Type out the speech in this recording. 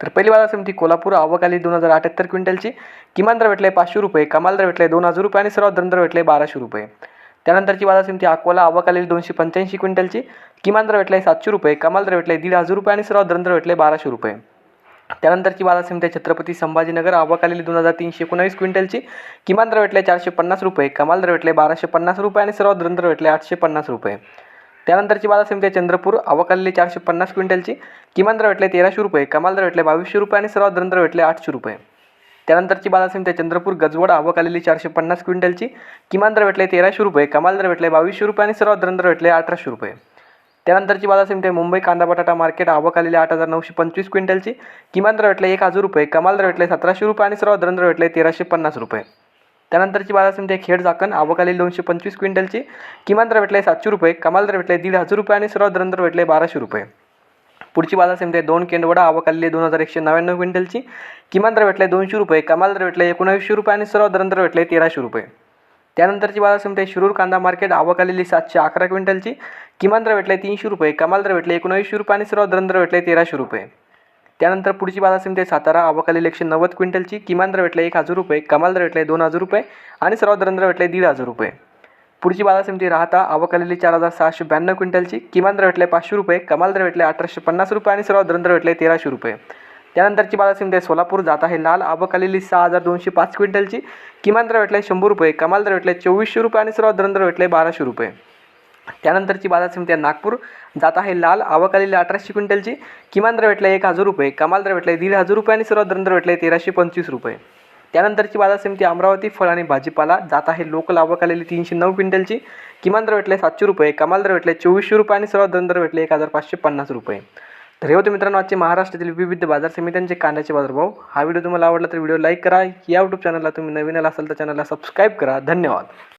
तर पहिली बाजार समिती कोल्हापूर आवक आली दोन हजार अठ्याहत्तर क्विंटलची. किमान दर भेटले पाचशे रुपये कमाल दर भेटले दोन हजार रुपये आणि सर्वात दर भेटले बाराशे रुपये. त्यानंतरची बाजार समिती अकोला आवक आलेली दोनशे पंच्याऐंशी क्विंटलची. किमान दर भेटले सातशे रुपये कमाल दर भेटले दीड हजार रुपये आणि सर्वात दर भेटले बाराशे रुपये. त्यानंतरची बाजार समिती छत्रपती संभाजीनगर आवक आलेली दोन हजार तीनशे एकोणावीस क्विंटलची. किमान दर भेटले चारशे पन्नास रुपये कमाल दर भेटले बाराशे पन्नास रुपये आणि सर्वात दर भेटले आठशे पन्नास रुपये. त्यानंतरची बाजार समिती चंद्रपूर. आवक चारशे पन्नास क्विंटलची. किमान दर भेटले तेराशे रुपये. कमाल दर भेटले बावीसशे रुपये आणि सर्वात दर भेटले आठशे रुपये. त्यानंतरची बाजार समिती चंद्रपूर. गजवड अवकालेली चारशे पन्नास क्विंटलची. किमान दर भेटले तेराशे रुपये. कमाल दर भेटले बावीसशे रुपये आणि सर्वात दर भेटले अठराशे रुपये. त्यानंतरची बाजार समिती मुंबई कांदा बटाटा मार्केट. आवकालेली आठ हजार नऊशे पंचवीस क्विंटलची. किमान दर भेटले एक हजार रुपये. कमाल दर भेटले सतराशे रुपये आणि सर्वात दर भेटले तेराशे पन्नास रुपये. त्यानंतरची बाजार समिती आहे खेड चाकण आवकाली दोनशे पंचवीस क्विंटलची. किमान दर भेटले सातशे रुपये. कमाल दर भेटले दीड हजार रुपये आणि सर्वात दर भेटले बाराशे रुपये. पुढची बाजार समिती आहे दोन केंडवडा. आवकाली दोन हजार एकशे नव्याण्णव क्विंटलची. किमान दर भेटले दोनशे रुपये. कमाल दर भेटले एकोणावीसशे रुपये आणि सर्वात दर भेटले तेराशे रुपये. त्यानंतरची बाजार समिती आहे शिरूर कांदा मार्केट. आवक आलेली सातशे अकरा क्विंटलची. किमान दर भेटले तीनशे रुपये. कमाल दर भेटले एकोणावीसशे रुपये आणि सर्वात दर भेटले तेराशे रुपये. त्यानंतर पुढची बाजार समिती आहे सातारा अवकालील एकशे नव्वद क्विंटलची किमान दर भेटले एक हजार रुपये कमाल दर भेटले दोन हजार रुपये आणि सर्वात दर भेटले दीड हजार रुपये. पुढची बाजार समिती राहता आवक चार हजार सहाशे ब्याण्णव क्विंटलची किमान दर भेटले पाचशे रुपये कमाल दर भेटले अठराशे पन्नास रुपये आणि सर्वात दर भेटले तेराशे रुपये. त्यानंतरची बाजार समिती आहे सोलापूर जात आहे लाल आवक सहा हजार दोनशे पाच क्विंटलची किमान दर भेटले शंभर रुपये कमाल दर भेटले चोवीसशे रुपये आणि सर्वात दर भेटले बाराशे रुपये. त्यानंतरची बाजार समिती आहे नागपूर. जात आहे लाल आवक आलेली अठराशे क्विंटलची. किमान दर भेटला एक हजार रुपये कमाल दर भेटले दीड हजार रुपये आणि सर्वात दर भेटले तेराशे पंचवीस रुपये. त्यानंतरची बाजार समिती अमरावती फळ आणि भाजीपाला. जात आहे लोकल आवक आलेली तीनशे नऊ क्विंटलची. किमान दर भेटले सातशे रुपये कमाल दर भेटले चोवीसशे रुपये आणि सर्वात दर भेटले एक हजार पाचशे पन्नास रुपये. तर हे होते मित्रांनो आजचे महाराष्ट्रातील विविध बाजार समित्यांचे कांद्याचे बाजारभाव. हा व्हिडिओ तुम्हाला आवडला तर व्हिडिओ लाईक करा. या यूट्यूब चॅनलला तुम्ही नवीन आला असाल तर चॅनलला सबस्क्राईब करा. धन्यवाद.